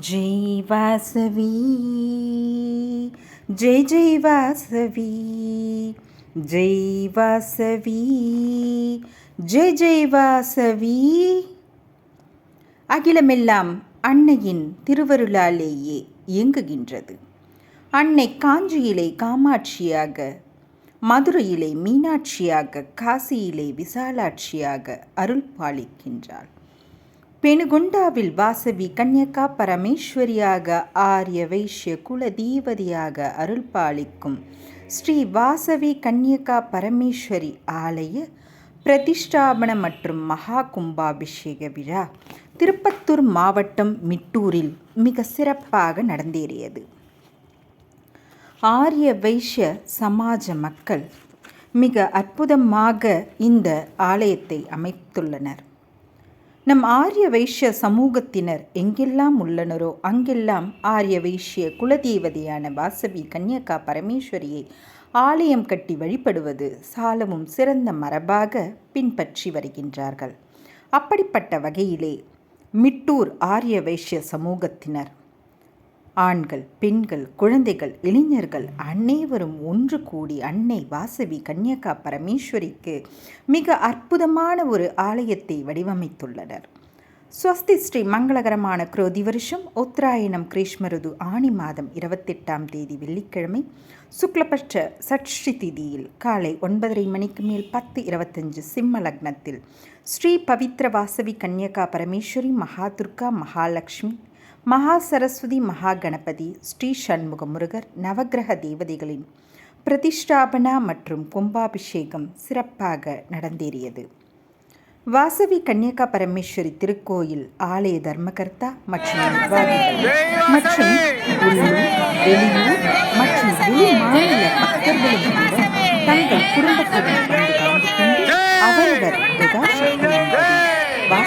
ஜெய் வாசவி ஜெய் ஜெய் வாசவி ஜெய் வாசவி ஜெய் ஜெய் வாசவி. அகிலமெல்லாம் அன்னையின் திருவருளாலேயே இயங்குகின்றது. அன்னை காஞ்சியிலே காமாட்சியாக மதுரையிலே மீனாட்சியாக காசியிலே விசாலாட்சியாக அருள் பாலிக்கின்றாள். பெணுகுண்டாவில் வாசவி கன்யகா பரமேஸ்வரியாக ஆரிய வைஷ்ய குல தீபதியாக அருள் பாலிக்கும் ஸ்ரீ வாசவி கன்யகா பரமேஸ்வரி ஆலய பிரதிஷ்டாபன மற்றும் மகா கும்பாபிஷேக விழா திருப்பத்தூர் மாவட்டம் மிட்டூரில் மிக சிறப்பாக நடந்தேறியது. ஆரிய வைஷ்ய சமாஜ மக்கள் மிக அற்புதமாக இந்த ஆலயத்தை அமைத்துள்ளனர். நம் ஆரிய வைஷ்ய சமூகத்தினர் எங்கெல்லாம் உள்ளனரோ அங்கெல்லாம் ஆரிய வைஷ்ய குலதேவதையான வாசவி கன்யகா பரமேஸ்வரியை ஆலயம் கட்டி வழிபடுவது சாலமும் சிறந்த மரபாக பின்பற்றி வருகின்றார்கள். அப்படிப்பட்ட வகையிலே மிட்டூர் ஆரிய வைஷ்ய சமூகத்தினர் ஆண்கள் பெண்கள் குழந்தைகள் இளைஞர்கள் அனைவரும் ஒன்று கூடி அன்னை வாசவி கன்யகா பரமேஸ்வரிக்கு மிக அற்புதமான ஒரு ஆலயத்தை வடிவமைத்துள்ளனர். ஸ்வஸ்தி ஸ்ரீ மங்களகரமான குரோதி வருஷம் உத்தராயணம் கிரீஷ்மருது ஆணி மாதம் இருபத்தெட்டாம் தேதி வெள்ளிக்கிழமை சுக்லபட்ச சட்சி திதியில் காலை ஒன்பதரை மணிக்கு மேல் பத்து இருபத்தஞ்சு சிம்ம லக்னத்தில் ஸ்ரீ பவித்ர வாசவி கன்யகா பரமேஸ்வரி மகா துர்கா மகாலட்சுமி மகா சரஸ்வதி மகா கணபதி ஸ்ரீ சண்முக முருகர் நவகிரக தேவதைகளின் பிரதிஷ்டாபனா மற்றும் கும்பாபிஷேகம் சிறப்பாக நடந்தேறியது. வாசவி கன்னியகா பரமேஸ்வரி திருக்கோயில் ஆலய தர்மகர்த்தா மற்றும் நிர்வாகிகள் மற்றும் உள்ளூர் வெளியூர் மற்றும் வெளி மாநில தங்கள் குடும்பத்துடன்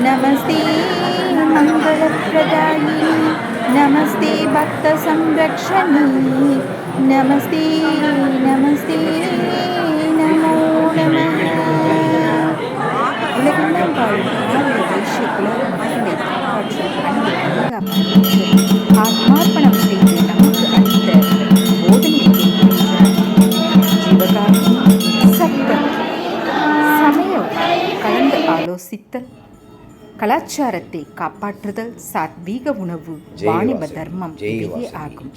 नमस्ते मङ्गलप्रदायिनी नमस्ते भक्तसंरक्षणी नमस्ते नमस्ते नमो नमः உலகெல்லாம் வாழும் ஆரிய வைஷ்யக்குல மக்களை காப்பாற்றும் ஆத்மார்ப்பணம் செய்து நமக்கு அளித்த போதனை ஜீவகாரணம் சத்தம் சமயம் கலந்து ஆலோசித்தல் கலாச்சாரத்தை காப்பாற்றுதல் சாத்வீக உணவு வாணிப தர்மம் இவையே ஆகும்.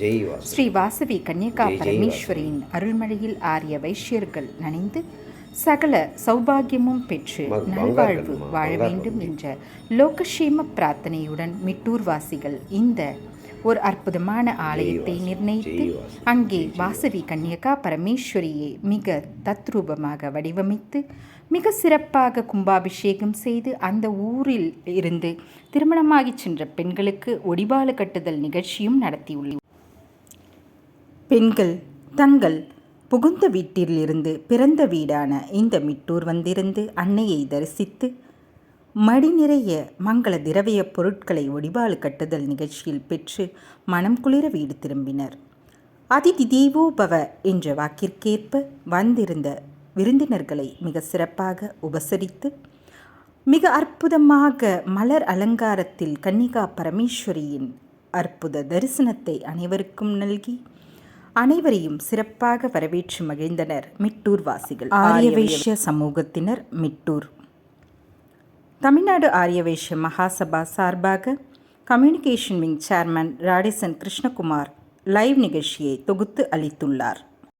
ஸ்ரீ வாசவி கன்யகா பரமேஸ்வரியின் அருள்மழையில் ஆரிய வைஷ்யர்கள் நனைந்து சகல சௌபாகியமும் பெற்று நல்வாழ்வு வாழ வேண்டும் என்ற லோகஷேம பிரார்த்தனையுடன் மிட்டூர் வாசிகள் இந்த ஒரு அற்புதமான ஆலயத்தை நிர்ணயித்து அங்கே வாசவி கன்னியகா பரமேஸ்வரியை மிக தத்ரூபமாக வடிவமைத்து மிக சிறப்பாக கும்பாபிஷேகம் செய்து அந்த ஊரில் இருந்து திருமணமாகி சென்ற பெண்களுக்கு ஒடிபாலு கட்டுதல் நிகழ்ச்சியும் நடத்தியுள்ளது பெண்கள் தங்கள் புகுந்த வீட்டிலிருந்து பிறந்த வீடான இந்த மிட்டூர் வந்திருந்து அன்னையை தரிசித்து மடி நிறைய மங்கள திரவிய பொருட்களை ஒடிபாலு கட்டுதல் நிகழ்ச்சியில் பெற்று மனம் குளிர வீடு திரும்பினர். அதிதி தேவோபவ என்ற வாக்கிற்கேற்ப வந்திருந்த விருந்தினர்களை மிக சிறப்பாக உபசரித்து மிக அற்புதமாக மலர் அலங்காரத்தில் கன்னிகா பரமேஸ்வரியின் அற்புத தரிசனத்தை அனைவருக்கும் நல்கி அனைவரையும் சிறப்பாக வரவேற்று மகிழ்ந்தனர் மிட்டூர் வாசிகள். ஆரியவேஷ்ய சமூகத்தினர் மிட்டூர். தமிழ்நாடு ஆரியவேஷ்ய மகாசபா சார்பாக communication wing chairman Radisson Krishnakumar live நிகழ்ச்சியை தொகுத்து அளித்துள்ளார்.